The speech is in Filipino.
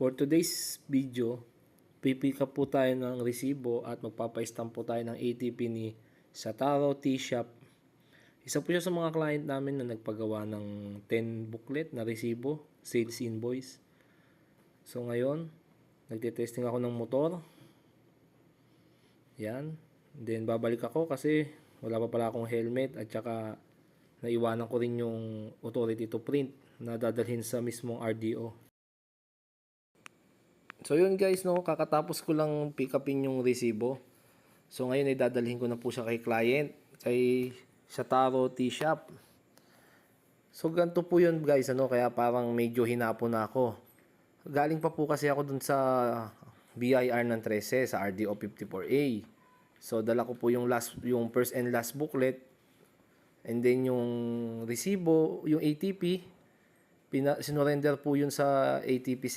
For today's video, pipick up po tayo ng resibo at magpapa-stamp po tayo ng ATP ni Sataro Tea Shop. Isa po siya sa mga client namin na nagpagawa ng 10 booklet na resibo, sales invoice. So ngayon, nagte-testing ako ng motor. Yan. Then babalik ako kasi wala pa pala akong helmet at saka naiwanan ko rin yung authority to print na dadalhin sa mismong RDO. So yun guys, no, kakatapos ko lang pick upin yung resibo. So ngayon ay dadalhin ko na po siya kay client, kay Shataro Tea Shop. So ganito po yun guys, ano, kaya parang medyo hinapon na ako. Galing pa po kasi ako dun sa BIR ng 13 sa RDO 54A. So dala ko po yung last yung first and last booklet and then yung resibo, yung ATP, pina, sinurrender po yun sa ATP